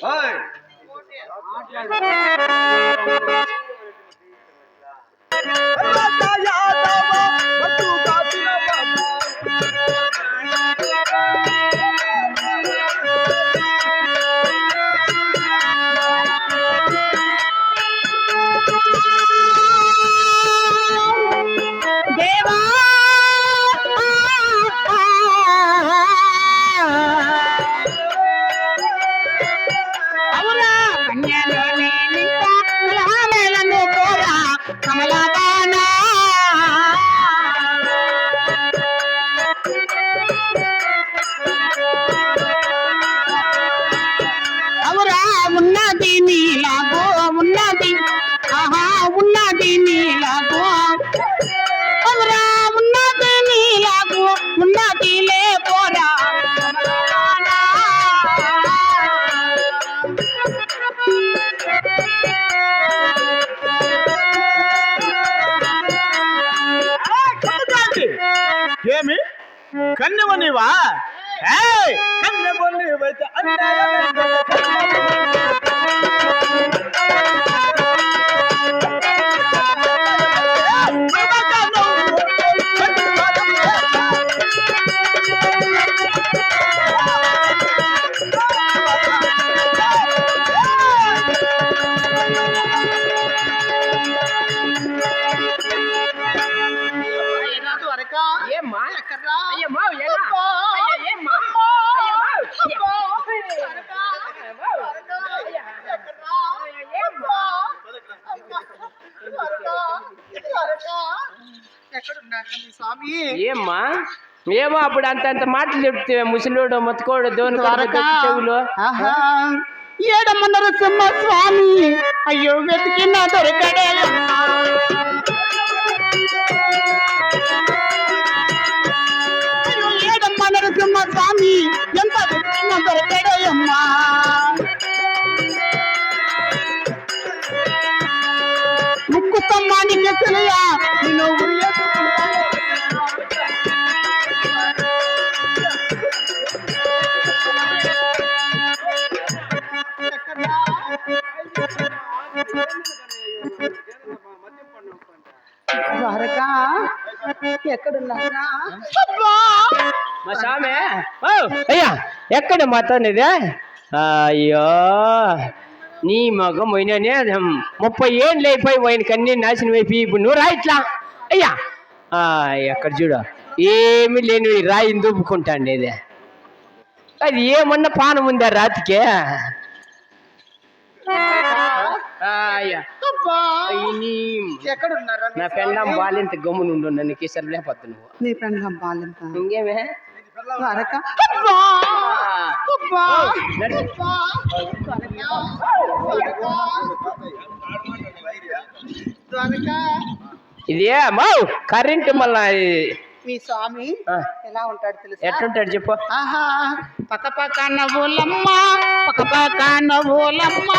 હોય ಅಲ್ವಾ ಕಣ್ಣ ಬೊಲ್ಲಿ ಬೈತ ఏమ్మా? ఏమో అప్పుడు అంత అంత మాటలు చెప్తే ముసలోడు మొత్తుకోడు దోని ద్వారకా. చెవులు. ఆహా. ఏడమ్మన్నర సింహ స్వామి అయ్యో వెతికిన దొరకడే స్వామి ఎంత వెతికిన దొరకడే అమ్మా ముక్కు స్తంభానికి తెలియ నిన్ను ఉరియకుంటాను. ద్వారకా ఎక్కడున్నారా! మా స్వామి. అయ్యా ఎక్కడ మాతోనిదే అయ్యో నీ మగం పోయిననే ముప్పై ఏళ్ళు అయిపోయి పోయిన కన్నీ నాశనం అయిపోయి ఇప్పుడు నువ్వు రా ఇట్లా. అయ్యా. ఎక్కడ చూడు ఏమీ లేని ఈ రాయిని దుబ్బుకుంటాండి ఇది. అది ఏమన్నా పానం ఉందా రాతికి? నీ- ఎక్కడున్నారా మీ నా పెళ్ళం బాలింత గమ్మునుండు నన్ను కిసరు లేకపోతే నువ్వు నీ పెండ్లం బాలింత. ఇంకేమే? ఇది ఏమో కరెంట్ మళ్ళా. మీ స్వామి ఎలా ఉంటాడు తెలుసా? ఎట్లుంటాడు చెప్పు. ఆహా పక్క పక్క నవ్వులమ్మ పక్క పక్క నవ్వులమ్మ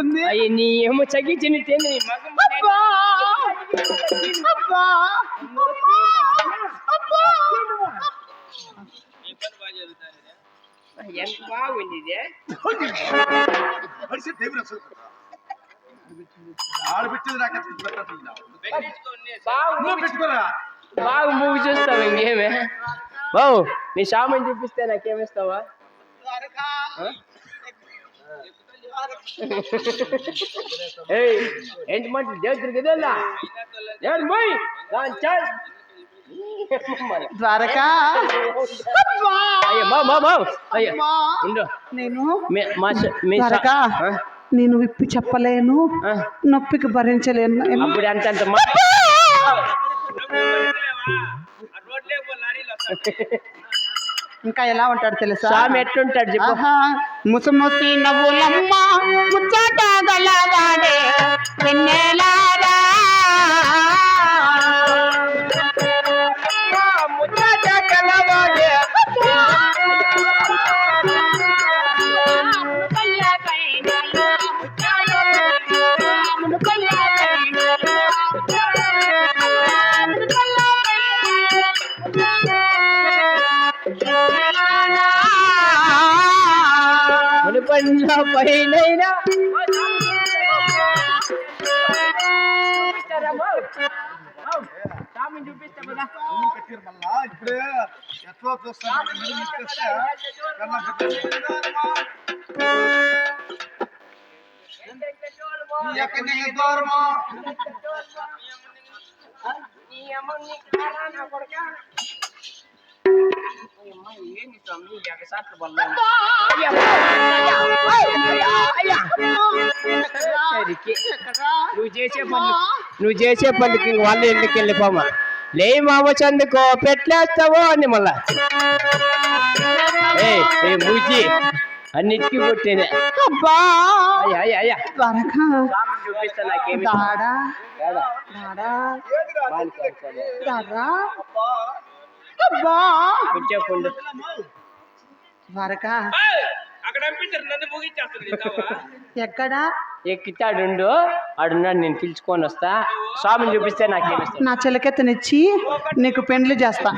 సగిచినట్లుంది అయ్యి నీ ఏమో చగించినట్టే నీ మగం అబ్బా! అబ్బా! అబ్బా! ఎంత బాగుంది ఇది. బాగు నువ్వు పెట్టుకోరా? బాగా మూవీ చూస్తావు ఇంకేమే. బావు. నీ సామాన్ చూపిస్తే నాకేమిస్తావా? ఏయ్ ఏంటి ద్వారకా! అయ్యో మా మా మా. అయ్యో అమ్మా! ఉండు. నేను ద్వారకా. విప్పి చెప్పలేను? నొప్పికి భరించలేను. అప్పుడు అంత ఇంకా ఎలా ఉంటాడు తెలుసా? ఎట్లుంటాడు చెప్పు. ఆహా, ముసుముసి నవ్వులమ్మ ముచ్చట గలవాడే వెన్నెలారా ఎక్కడి నుంచి దూరమా? నీ అమ్మ నీ కారా నా కొడుకా? నువ్వు చేసే నువ్వు చేసే ఇంక వాళ్ళు ఎందుకు వెళ్ళిపోమా? లే మామ చందుకో పెట్టలేస్తావో అని మళ్ళా. ఏ మూచి అన్నిటికీ పుట్టేదే అబ్బా! చూపిస్తా నాకేమి అబ్బా. త్వరగా ఎక్కడా? ఎక్కితాడుండు ఆడున్నాడు నేను పిలుచుకొని వస్తా. స్వామిని చూపిస్తే నాకేమిస్తా నా చిలకెత్తనిచ్చి నీకు పెండ్లి చేస్తా?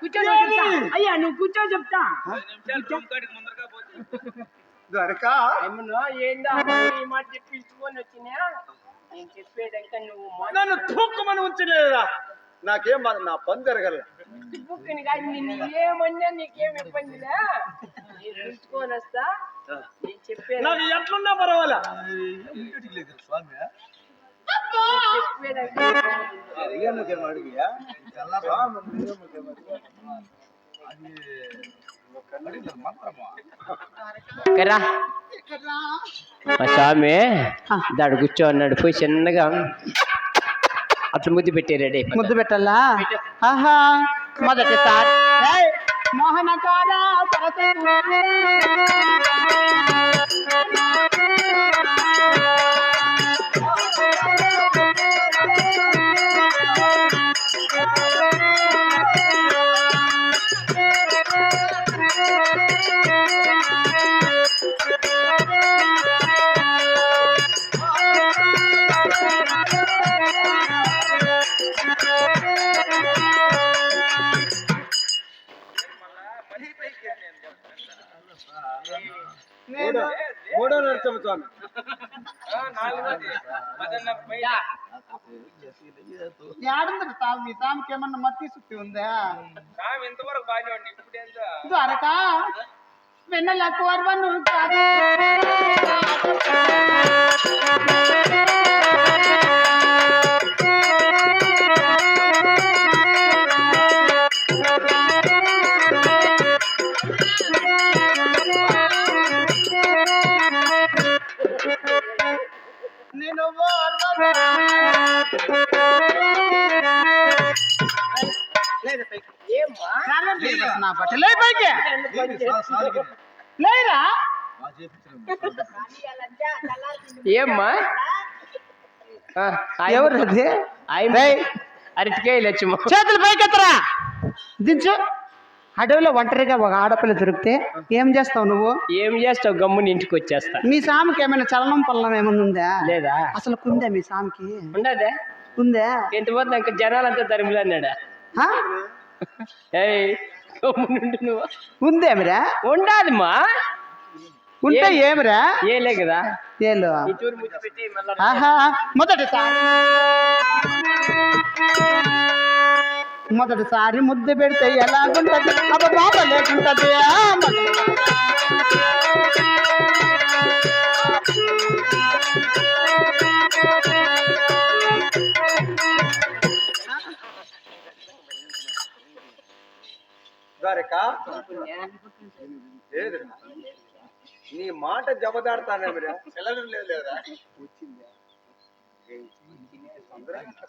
కూర్చో అయ్యా నువ్వు కూర్చో చెప్తా. దొరకా? పిలుచుకొని వచ్చినా? నేను చెప్పేదాకా నువ్వు నన్ను తూకమని ఉంచలేదా నాకేం నా పని జరగల బుక్కుని కానీ నిన్ను ఏమన్నా నీకేం ఇబ్బందిలే? నేను పిలుచుకొని వస్తా. నేను చెప్పేది నాకు ఎట్లున్నా పర్వాలా. స్వామి అడిగియా? కరా మా స్వామి దాడు కూర్చో అన్నాడు. పోయి చిన్నగా అట్లా ముద్దు పెట్టి రెడీ ముద్దు పెట్టాలా? ఆహా. మొదటిసారి ఏయ్, స్వామి యాడుంది తాము మీ తాముకి ఏమన్నా మత్తి సుత్తి ఉందా? ద్వారకా వెన్నెల కోర్వను నేను నా బట్ట లే పైకి. లేరా? ఏమ్మా? ఆ, ఆయన- ఎవరు అది ఆయన అరటికాయ లక్ష్మ చేతులు పైకెత్తరా? దించు. అడవిలో ఒంటరిగా ఒక ఆడపిల్ల దొరికితే ఏం చేస్తావు నువ్వు? ఏం చేస్తావు? గమ్ముని ఇంటికి వచ్చేస్తా. మీ సామికి ఏమైనా చలనం పల్లనం ఏమైనా ఉందా? లేదా? అసలు కుందా మీ సామికి. ఉండదే? ఉందా? ఎంతమంది ఇంకా జనాలంతా తరిమిలు నువ్వు. ఉందేమిరా ఉండాలిమా ఉంటే ఏం? ఏమిరా? ఏలే కదా. ఏలు? ఆహా మొదటిసారి మొదటిసారి ముద్దు పెడితే ఎలాగుంటది? అబ్బ బాబా లేకుంటది నీ మాట జబదాడతానే సెలవు లేదు? లేదా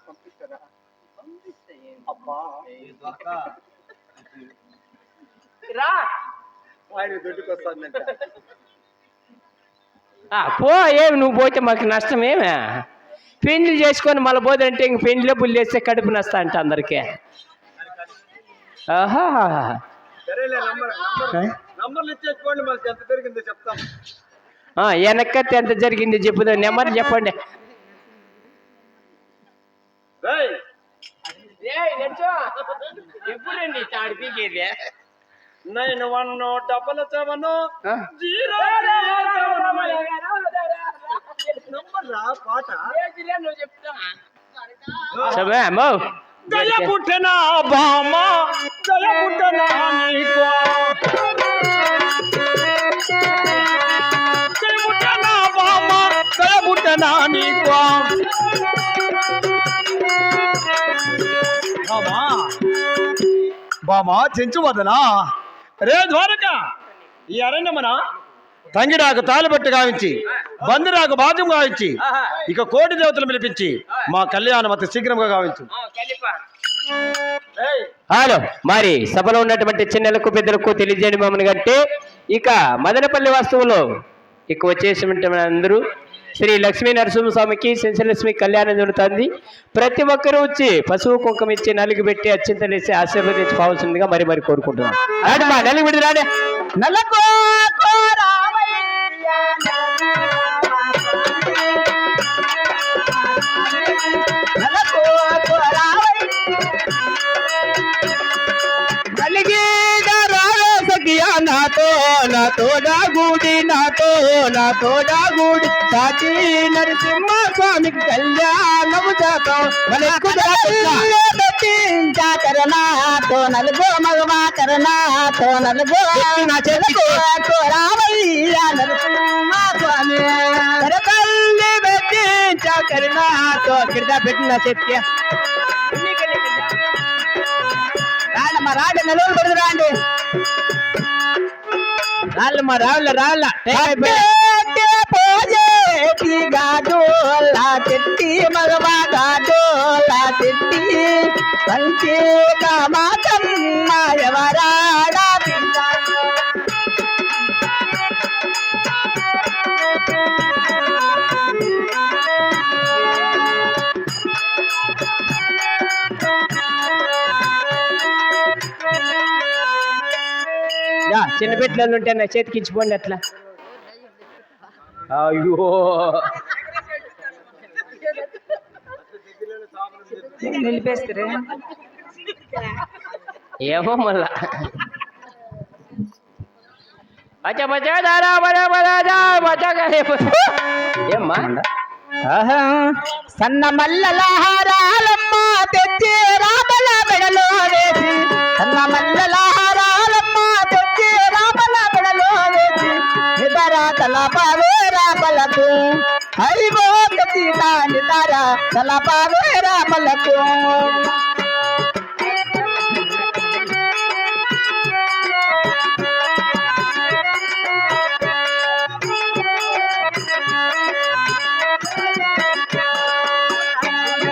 పంపిస్తారా? అబ్బా. రా. ఆయన పో ఏమి నువ్వు పోతే మాకు నష్టం ఏమే? పెండ్లి చేసుకొని మళ్ళీ పోదంటే ఇంక పెండ్లే పుల్లి వేస్తే కడుపు నస్తా అంట అందరికీ. ఆహా. సరేలే నంబర్ నంబర్ నంబర్లు ఇచ్చేసుకోండి మనకి ఎంత జరిగిందో చెప్తాం. ఆ, వెనక్కత్తి ఎంత జరిగింది చెప్పుదా నెంబర్ చెప్పండి. Nine one double seven zero number రా పాట. బామ దయ నీకు బామా బామా చెంచు వదనా? రే ద్వారక ఈ అరణ్యమన తంగిడాకు తాలిబట్టు గావించి బందిరాకు బాధ్యం గావించి ఇక కోటి దేవతలు పిలిపించి మా కళ్యాణం అతి శీఘ్రంగా గావించు. హలో మరి సభలో ఉన్నటువంటి చిన్నలకు పెద్దలకు తెలియజేయండి మమ్మల్ని కంటే. ఇక మదనపల్లి వాస్తువులో ఇక వచ్చేసినటువంటి అందరూ. శ్రీ లక్ష్మీ నరసింహస్వామికి సెన్సలక్ష్మి కళ్యాణం జరుగుతుంది. ప్రతి ఒక్కరూ వచ్చి పశువు కుంకం ఇచ్చి నలుగు పెట్టి అత్యంతలేసి ఆశీర్వదించుకోవాల్సిందిగా మరి మరి కోరుకుంటున్నాం. రాడు మా నలుగు పెట్టి రాడే. నలకు నాతో డాగూడి నాతో నాతో డాగూడి సాటి నరసింహ స్వామికి కళ్యాణము చేతాం కరణాతో నలుగో మగవా కరణాతో నలుగో నా చెలకు రావయ్యా నరసింహ స్వామి కరతల్లి పెట్టించ కరణాతో కింద పెట్టిన చెప్పి రాండమ్మా రాండి నెలవులు పడుతుంది రాండి రాళ్ళమ్మా రాళ్ళ రాళ్ళ. పోజేటి గాడోలా తిట్టి మగవా గాడోలా తిట్టి పంచే కామాతమ్మ ఎవరాడా? చిన్న బిడ్డలు ఉంటే నా చేతికి ఇచ్చిపోండి అట్లా. అయ్యో. నిలిపేస్తారు? ఏమో మళ్ళా. బచ్చా బచ్చా దారా దా బచ్చా గారే ఏమ్మా? సన్న మల్లల హారాలమ్మ తెచ్చి రామల మెడలో వేసి సన్న మల్లల నిదర పలకు రామలకు హరివో సీత నిదర తలపావే పలకు.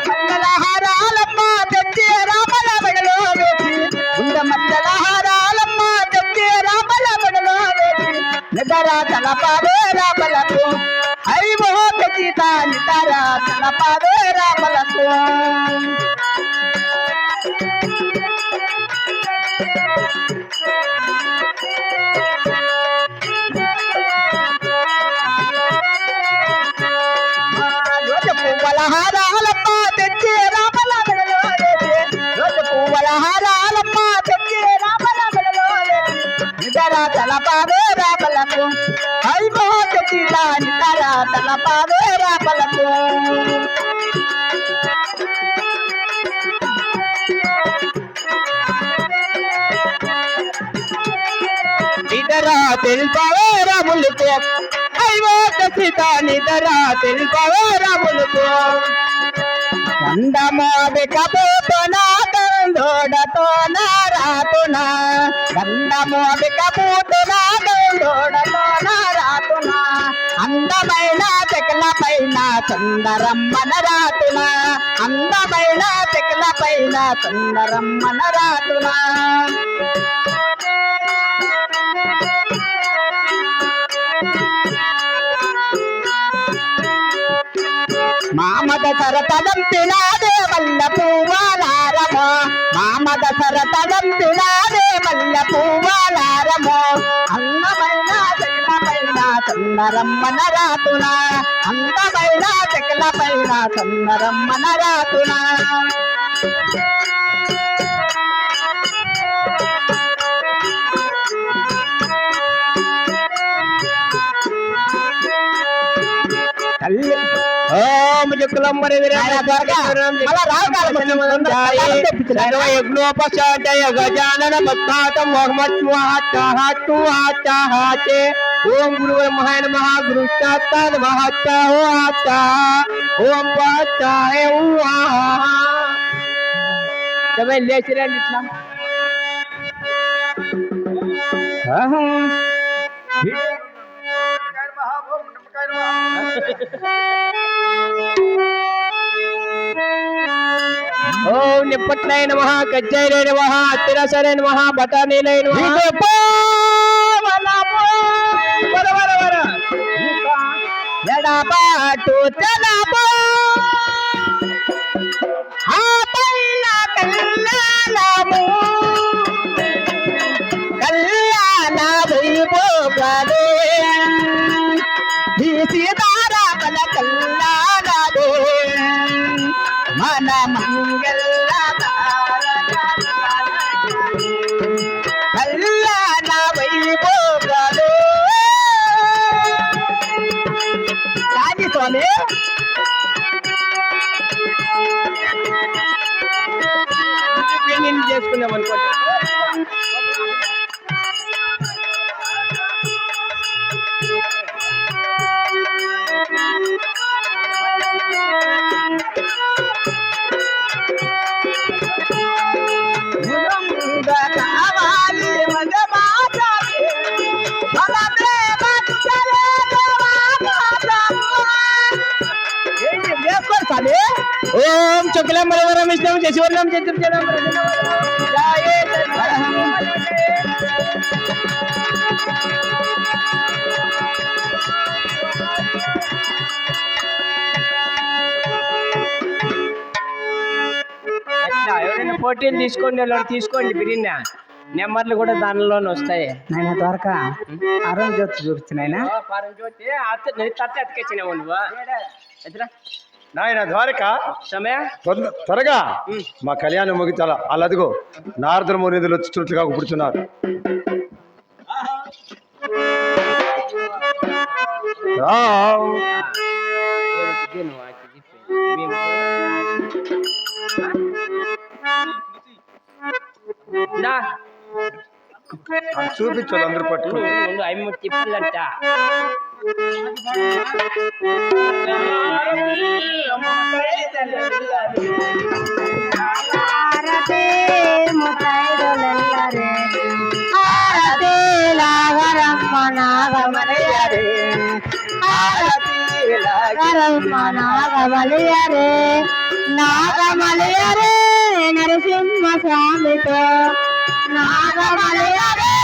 మండల హారాలమ్మ తెచ్చి రామల మెడలో వేసి గుండ మండల హారాలమ్మ తెచ్చి రామల మెడలో వేసి నిదర తలపావే రామలకు హరివో సీత నిదర తలపావే రామలకు రోజు పువ్వుల హారాలమ్మ తెచ్చి రామల మెడలో వేసి తన తలపావే రామలకు నిదరా తెలుపవే రాములకు. అయ్యో సీత నిదరా తెలుపవే రాములకు. గంధమోదిక పూతున గంధోడతో నారాతున గంధమోదిక పూతున అందమైన చెక్కల పైన సుందరమ్మన రాతునా అందమైన చెక్కల పైన సుందరమ్మన రాతునా మామద సరతదంపినాదే వల్ల పువ్వాలారమో మామద సరతదంపినాదే వల్ల పువ్వాలారమో అందమైన చెక్కల పైన సుందరమ్మన రాతున అందమైన చెక్కలపైన సుందరమ్మన రాతున తల్లి प्लंबर सर्वयज्ञोपचाटय गजानन पद्मातं वाग्मत्वाहात्ताहात्तुहात्ताहाते ओम गुरु महाय नमः गुरुष्टात्ता नमः ता हो आत्ता ओम पात्ता हे उहा તમે લેચરા એટલા હા ओम निपटनाय नमः कज्जयरे नमः अत्तिरसरे नमः बटानेले नमः। दीपो वलापो वर वर वर। ಎಡಪಾಟು విష్ణు శశివర్ణం చతుర్జనం ఎవరైనా పోటీలు తీసుకోండి వాళ్ళు తీసుకోండి బిర్యానీ. నెంబర్లు కూడా దానిలోనే వస్తాయి. నాయన ద్వారకా అరుణ్ జ్యోతి చూపించిన ఆయన అతికిచ్చినావు నువ్వు. ఎదురా. నాయన ద్వారక. త్వరగా. మా కళ్యాణం ముగించాల? అల్లదిగో నారదుల మునిదులు వచ్చి చుట్టుగా కూర్చున్నారు. రామ్. అది చూపించాలి అందరు తిప్పాలంట లాగరమ్మ నాగమలయరే, నాగమలయరే నరసింహ స్వామితో నాగమలయరే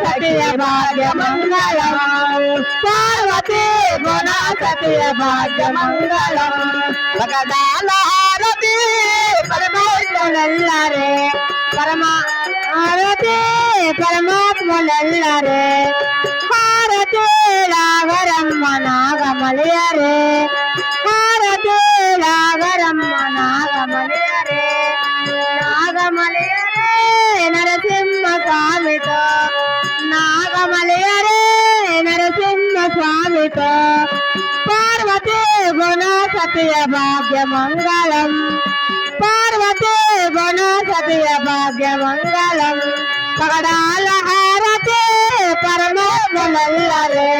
సతియ భాగ్య మంగళం పార్వతి గుణ సతియ భాగ్య మంగళం భగదాల హారతి పరమాత్మలెల్లరే పరమ హారతి పరమాత్మలెల్లరే హారతి నాగమలియరే మలయరే నరసింహ స్వామితో పార్వతీ గుణ సతయ భాగ్య మంగళం. పార్వతీ గుణ సతయ భాగ్య మంగళం. పగడాల హారతి పరమాత్మలల్లరే.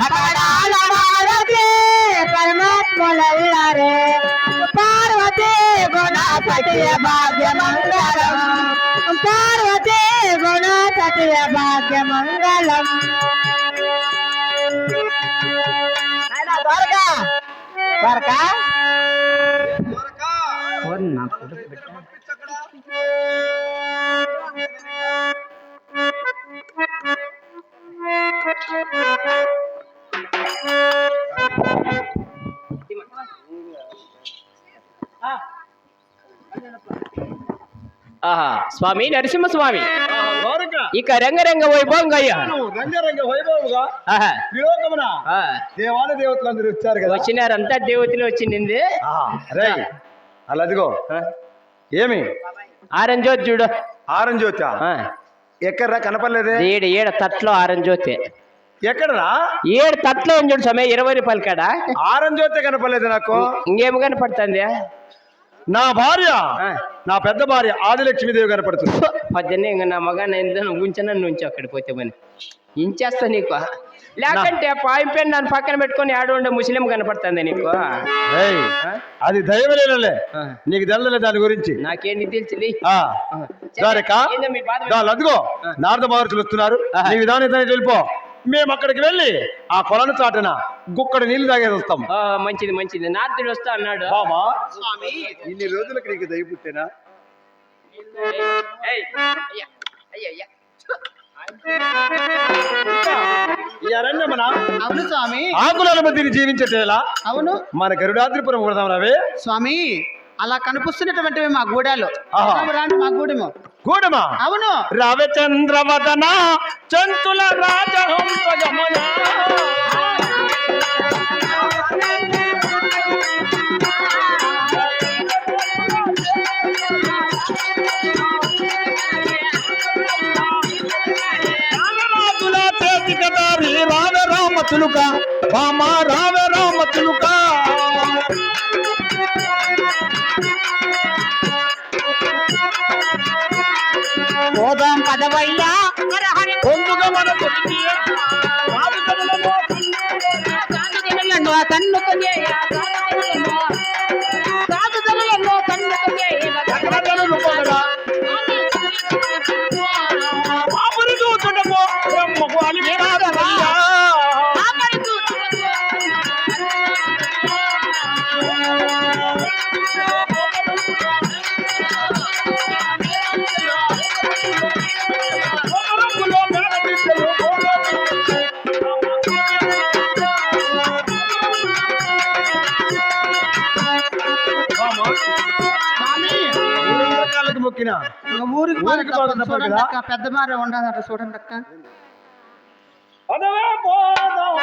పగడాల హారతి పరమాత్మలల్లరే. పార్వతీ గుణ సతయ భాగ్య మంగళం. పార్వతీ ద్వారకా ఓరి నా కొడుకు బిడ్డ. ఆహా స్వామి నరసింహ స్వామి ద్వారక ఇక రంగరంగ వైభవంగా అయ్యా. రంగరంగ దేవాల దేవతలందరూ వచ్చారు కదా. వచ్చినారంతా దేవతలు వచ్చింది అలా అదిగో. ఏమి? ఆరంజ్యోతి చూడు. ఆరెంజ్ జ్యోతి ఎక్కడరా? కనపడలేదే? ఏడు ఏడు తట్లో ఆరంజ్యోతి. ఎక్కడరా? ఏడు తట్లో ఉంది చూడు సమయ ఇరవై రూపాయలు కాడ? ఆరెంజ్ జ్యోతి కనపడలేదు నాకు. ఇంకేం కనపడుతుంది? నా భార్య. నా పెద్ద భార్య ఆదిలక్ష్మీదేవి కనపడుతుంది పొద్దున్నే ఇంక నా మగ నేను ఉంచిన నుంచి అక్కడికి పోతే మని ఇంచేస్తా నీకు. లేకంటే పాయింపెన్ నన్ను పక్కన పెట్టుకొని ఆడు ఉండే ముస్లిం కనపడుతుంది నీకు? అది దైవలేలే ఆ. నీకు తెల్లలే దాని గురించి. నాకేంటి తెలిసి ఆ. దారిక దాని అదిగో నారద మహర్షులు వస్తున్నారు. నీ విధానం వెళ్ళిపో మేము అక్కడికి వెళ్ళి ఆ కొలను చాటున గుక్కడి నీళ్ళు తాగేసి వస్తాం. ఆ, మంచిది మంచిది. నార్దుడు వస్తా అన్నాడు. బామా ఇన్ని రోజులకి నీకు దయ పుట్టేనా? ఏయ్, అయ్యా, అయ్యా, అయ్యా. ఈ అరణ్యమన అవును స్వామి. ఆకుల మధ్యని జీవించేటేలా అవును. మన గరుడాద్రిపురం కొడదాం రవి స్వామి అలా కనిపిస్తున్నటువంటివి మా గూడాలు. రాము రాండి మా గూడెము. కూడమా అవును. రవిచంద్రవదన చంతుల చేతి కదారి రావ రామ తులుక రామ రామ తులుక పొందుగా ఊరికి ఊరికి పోదాం తప్పదు చూడండి కదా? అక్క పెద్ద మారే ఉండదట చూడండి అక్క పదవే పోదాం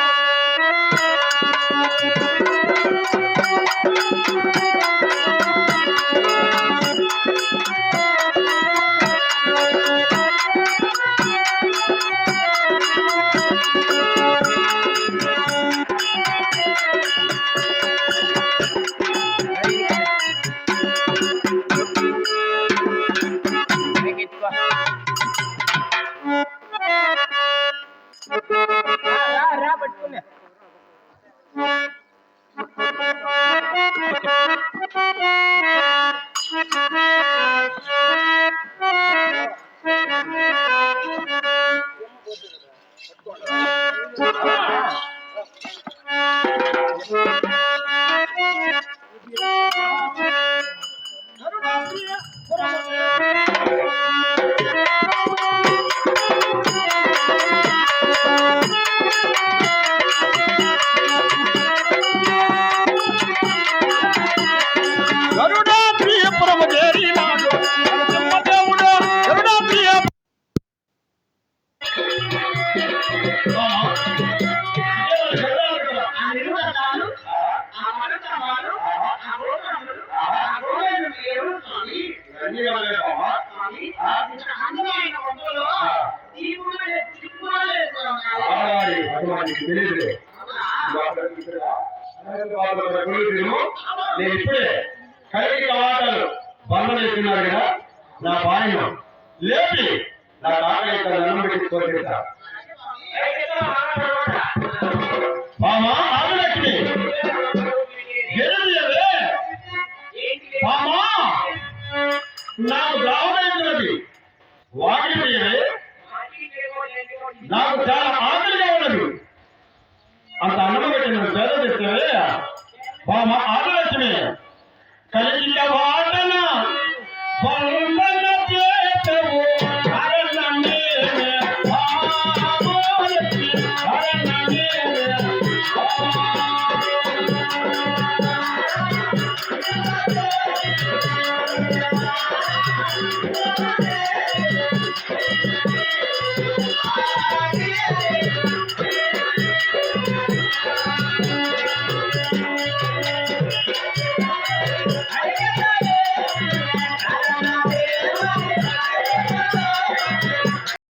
లాభమైనది వాటి మీద నాకు చాలా ఆకలిగా ఉన్నది అంత అన్నం పెట్టిన పేద తెస్తే బామ ఆకలక్ష్మి కలిగిన వాడు